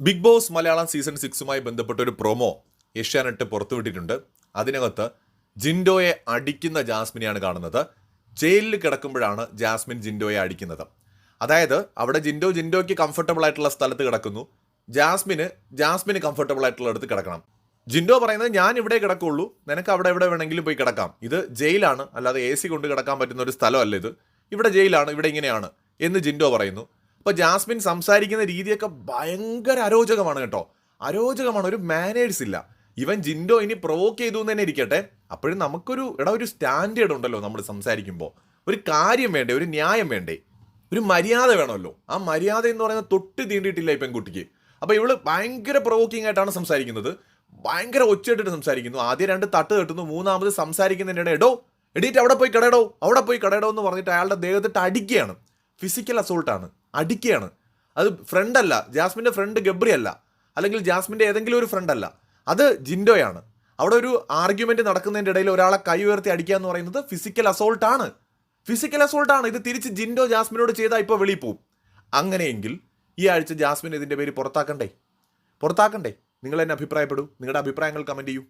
Big Boss Malayalam season സിക്സുമായി ബന്ധപ്പെട്ട ഒരു പ്രൊമോ ഏഷ്യാനെട്ട് പുറത്തുവിട്ടിട്ടുണ്ട്. അതിനകത്ത് ജിൻഡോയെ അടിക്കുന്ന ജാസ്മിനെയാണ് കാണുന്നത്. ജയിലിൽ കിടക്കുമ്പോഴാണ് ജാസ്മിൻ ജിൻഡോയെ അടിക്കുന്നത്. അതായത് അവിടെ ജിൻഡോ ജിൻഡോയ്ക്ക് കംഫർട്ടബിൾ ആയിട്ടുള്ള സ്ഥലത്ത് കിടക്കുന്നു. ജാസ്മിന് ജാസ്മിന് കംഫർട്ടബിൾ ആയിട്ടുള്ള അടുത്ത് കിടക്കണം. ജിൻഡോ പറയുന്നത് ഞാൻ ഇവിടെ കിടക്കുള്ളൂ. നിനക്ക് അവിടെ എവിടെ വേണമെങ്കിലും പോയി കിടക്കാം. ഇത് ജയിലാണ്. അല്ലാതെ എ സി കൊണ്ട് കിടക്കാൻ പറ്റുന്ന ഒരു സ്ഥലമല്ല ഇത്. ഇവിടെ ജയിലാണ്. ഇവിടെ ഇങ്ങനെയാണ്. എന്ന് ജിൻഡോ പറയുന്നു. അപ്പൊ ജാസ്മിൻ സംസാരിക്കുന്ന രീതിയൊക്കെ ഭയങ്കര അരോചകമാണ് കേട്ടോ. അരോചകമാണ് ഒരു മാനേഴ്സ് ഇല്ല. ഇവൻ ജിൻഡോ ഇനി പ്രൊവോക്ക് ചെയ്തു എന്ന് തന്നെ ഇരിക്കട്ടെ. അപ്പോഴും നമുക്കൊരു എടാ ഒരു സ്റ്റാൻഡേർഡ് ഉണ്ടല്ലോ നമ്മൾ സംസാരിക്കുമ്പോൾ ഒരു കാര്യം വേണ്ടേ ഒരു ന്യായം വേണ്ടേ? ഒരു മര്യാദ വേണമല്ലോ. ആ മര്യാദ എന്ന് പറയുന്നത് തൊട്ട് തീണ്ടിയിട്ടില്ല ഈ പെൺകുട്ടിക്ക്. അപ്പോൾ ഇവൾ ഭയങ്കര പ്രൊവോക്കിംഗ് ആയിട്ടാണ് സംസാരിക്കുന്നത്. ഭയങ്കര ഒച്ചയിട്ടിട്ട് സംസാരിക്കുന്നു. ആദ്യം രണ്ട് തട്ട് തട്ടുന്നു മൂന്നാമത് സംസാരിക്കുന്നതിനിടെ എടോ എടീറ്റ് അവിടെ പോയി കടയടോ അവിടെ പോയി കടയടോ എന്ന് പറഞ്ഞിട്ട് അയാളുടെ ദേഹത്തിട്ട് അടിക്കുകയാണ്. ഫിസിക്കൽ അസോൾട്ടാണ് അടിക്കുകയാണ് അത് ഫ്രണ്ട് അല്ല. ജാസ്മിന്റെ ഫ്രണ്ട് ഗബ്രി അല്ല. അല്ലെങ്കിൽ ജാസ്മിന്റെ ഏതെങ്കിലും ഒരു ഫ്രണ്ട് അല്ല. അത് ജിൻഡോയാണ്. അവിടെ ഒരു ആർഗ്യുമെന്റ് നടക്കുന്നതിന്റെ ഇടയിൽ ഒരാളെ കൈ ഉയർത്തി അടിക്കുക എന്ന് പറയുന്നത് ഫിസിക്കൽ അസോൾട്ടാണ് ഫിസിക്കൽ അസോൾട്ടാണ് ഇത് തിരിച്ച് ജിൻഡോ ജാസ്മിനോട് ചെയ്താൽ ഇപ്പോൾ വെളിയിൽ പോവും. അങ്ങനെയെങ്കിൽ ഈ ആഴ്ച ജാസ്മിൻ ഇതിന്റെ പേര് പുറത്താക്കണ്ടേ? പുറത്താക്കണ്ടേ? നിങ്ങൾ എന്നെ അഭിപ്രായപ്പെടൂ. നിങ്ങളുടെ അഭിപ്രായങ്ങൾ കമന്റ് ചെയ്യൂ.